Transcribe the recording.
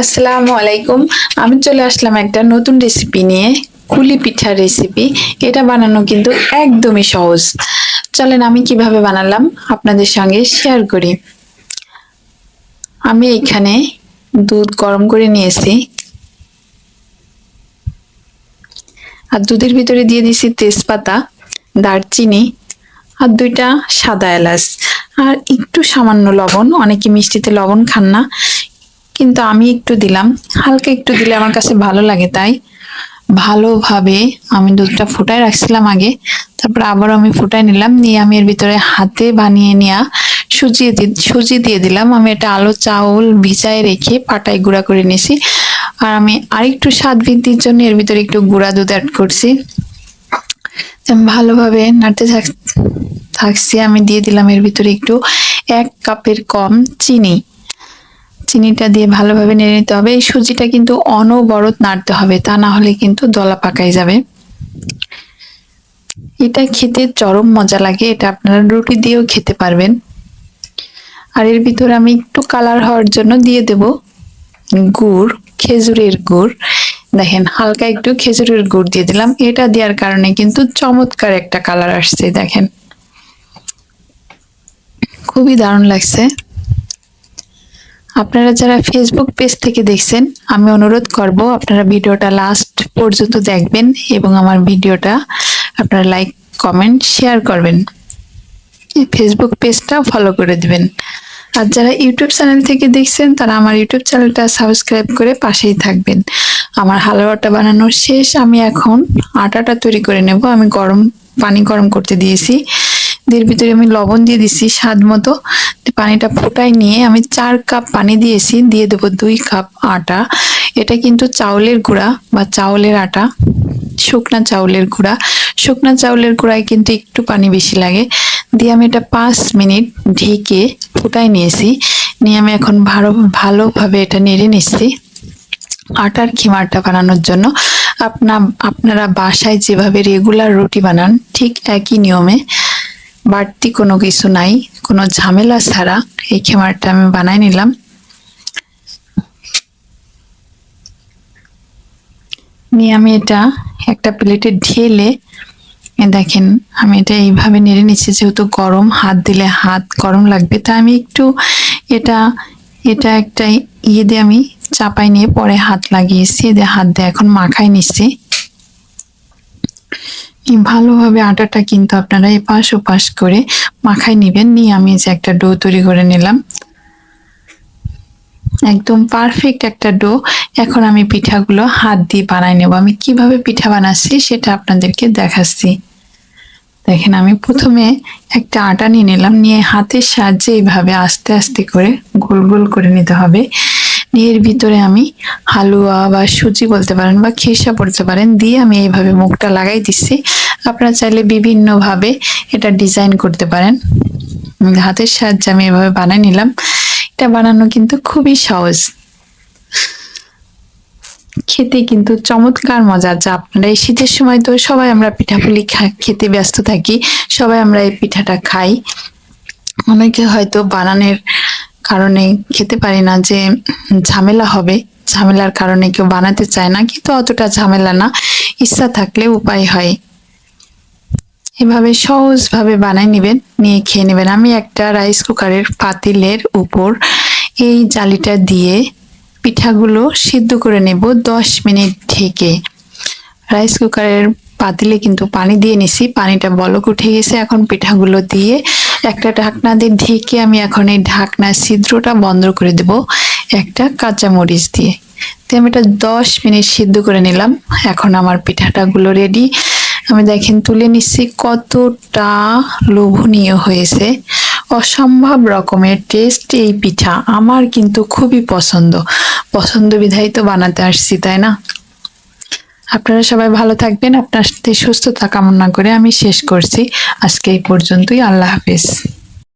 আসসালামু আলাইকুম। আমি চলে আসলাম একটা নতুন রেসিপি নিয়ে, কুলি পিঠার রেসিপি এটা বানানো কিন্তু একদমই সহজ। চলেন আমি কীভাবে বানালাম আপনাদের সঙ্গে শেয়ার করি। আমি এখানে দুধ গরম করে নিয়েছি। আর দুধের ভিতরে দিয়ে দিয়েছি তেজপাতা, দারচিনি আর দুইটা সাদা এলাচ। আর একটু সামান্য লবণ, অনেকে মিষ্টিতে লবণ খান না। কিন্তু আমি একটু দিলাম। হালকা একটু দিলে আমার কাছে ভালো লাগে তাই। ভালোভাবে আমি দুধটা ফুটায় রাখছিলাম আগে, তারপর আবার আমি ফুটায় নিলাম। নিয়ে আমি এর ভিতরে হাতে বানিয়ে নেওয়া সুজি দি- সুজি দিয়ে দিলাম। আমি এটা আলো, চাউল ভিজায় রেখে পাটায় গুঁড়া করে নিয়েছি। আর আমি আরেকটু স্বাদ বৃদ্ধির জন্য এর ভিতরে একটু গুঁড়া দুধ অ্যাড করছি। ভালোভাবে নাড়তে থাক- থাকছি। আমি দিয়ে দিলাম এর ভিতরে একটু এক কাপের কম চিনি। চিনিটা দিয়ে ভালোভাবে নেড়ে নিতে হবে। এই সুজিটা কিন্তু অনবরত নাড়তে হবে, তা না হলে কিন্তু দলা পাকাই যাবে। এটা খেতে চরম মজা লাগে, এটা আপনারা রুটি দিয়েও খেতে পারবেন। আর এর ভিতরে আমি একটু কালার হওয়ার জন্য দিয়ে দেব গুড়, খেজুরের গুড়। দেখেন, হালকা একটু খেজুরের গুড় দিয়ে দিলাম। এটা দেওয়ার কারণে কিন্তু চমৎকার একটা কালার আসছে, দেখেন। খুবই দারুণ লাগছে। আপনারা যারা ফেসবুক পেজ থেকে দেখছেন, আমি অনুরোধ করব আপনারা ভিডিওটা লাস্ট পর্যন্ত দেখবেন এবং আমার ভিডিওটা আপনারা লাইক কমেন্ট শেয়ার করবেন। ফেসবুক পেজটা ফলো করে দিবেন। আর যারা ইউটিউব চ্যানেল থেকে দেখছেন, তারা আমার ইউটিউব চ্যানেলটা সাবস্ক্রাইব করে পাশেই থাকবেন। আমার হালুয়াটা বানানোর শেষ, আমি এখন আটাটা তৈরি করে নেব। আমি গরম, পানি গরম করতে দিয়েছি। এর ভিতরে আমি লবণ দিয়ে দিছি স্বাদ মতো। পানিটা ফোটাই নিয়ে আমি চার কাপ পানি দিয়েছি, দিয়ে দেবো দুই কাপ আটা। এটা কিন্তু চাউলের গুঁড়া বা চাউলের আটা, শুকনা চাউলের গুঁড়া। শুকনা চাউলের গুঁড়ায় কিন্তু একটু পানি বেশি লাগে। দিয়ে আমি এটা পাঁচ মিনিট ঢেকে ফুটাই নিয়েছি। নিয়ে আমি এখন ভালো, ভালোভাবে এটা নেড়ে নিচ্ছি। আটার খিমারটা বানানোর জন্য। আপনা, আপনারা বাসায় যেভাবে রেগুলার রুটি বানান, ঠিক একই নিয়মে বাড়তি কোনো কিছু নাই। কোনো ঝামেলা ছাড়া এই খেমারটা আমি বানাই নিলাম। নিয়ে আমি এটা একটা প্লেটে ঢেলে দেখেন আমি এটা এইভাবে নেড়ে নিচ্ছি যেহেতু গরম, হাত দিলে হাত গরম লাগবে। তাই আমি একটু এটা এটা একটা ইয়ে দিয়ে আমি চাপাই নিয়ে পরে হাত লাগিয়েছি, দিয়ে হাত দিয়ে এখন মাখাই নিচ্ছি। ভালোভাবে আটাটা কিন্তু আপনারা এপাশ ওপাশ করে মাখাই নেবেন। নিয়ে আমি যে একটা ডো তৈরি করে নিলাম। একদম পারফেক্ট একটা ডো। এখন আমি পিঠাগুলো হাত দিয়ে বানাই নেব। আমি কীভাবে পিঠা বানাচ্ছি সেটা আপনাদেরকে দেখাচ্ছি। দেখেন, আমি প্রথমে একটা আটা নিয়ে নিলাম। নিয়ে হাতের সাহায্যে এইভাবে আস্তে আস্তে করে গোল গোল করে নিতে হবে। এর ভিতরে আমি হালুয়া বা সুজি বলতে পারেন বা খেসা বলতে পারেন দিয়ে আমি এইভাবে মুখটা লাগাই দিচ্ছি। আপনারা চাইলে বিভিন্নভাবে এটা ডিজাইন করতে পারেন। হাতের সাহায্যে আমি এভাবে বানাই নিলাম। এটা বানানো কিন্তু খুবই সহজ। খেতে কিন্তু চমৎকার মজা। যা আপনারা এই শীতের সময় তো সবাই আমরা পিঠাপুলি খেতে ব্যস্ত থাকি। সবাই আমরা এই পিঠাটা খাই। অনেকে হয়তো বানানোর কারণে খেতে পারি না যে ঝামেলা হবে। ঝামেলার কারণে কেউ বানাতে চায় না, কিন্তু অতটা ঝামেলা না। ইচ্ছা থাকলে উপায় হয়। এভাবে সহজভাবে বানাই নেবেন, নিয়ে খেয়ে নেবেন। আমি একটা রাইস কুকারের পাতিলের উপর এই জালিটা দিয়ে পিঠাগুলো সিদ্ধ করে নেব দশ মিনিট ঢেকে। রাইস কুকারের পাতিলে কিন্তু পানি দিয়ে নিছি, পানিটা বলক উঠে গেছে। এখন পিঠাগুলো দিয়ে একটা ঢাকনা দিয়ে ঢেকে আমি এখন এই ঢাকনার ছিদ্রটা বন্ধ করে দেব একটা কাঁচা মরিচ দিয়ে। তো আমি এটা দশ মিনিট সিদ্ধ করে নিলাম। এখন আমার পিঠাটাগুলো রেডি আমি দেখেন তুলে নিচ্ছি কতটা লোভনীয় হয়েছে। অসম্ভব রকমের টেস্ট এই পিঠা। আমার কিন্তু খুবই পছন্দ। পছন্দ বিধায় তো বানাতে আসছি, তাই না? আপনারা সবাই ভালো থাকবেন, আপনার সাথে সুস্থতা কামনা করে আমি শেষ করছি। আজকে এই পর্যন্তই, আল্লাহ হাফেজ।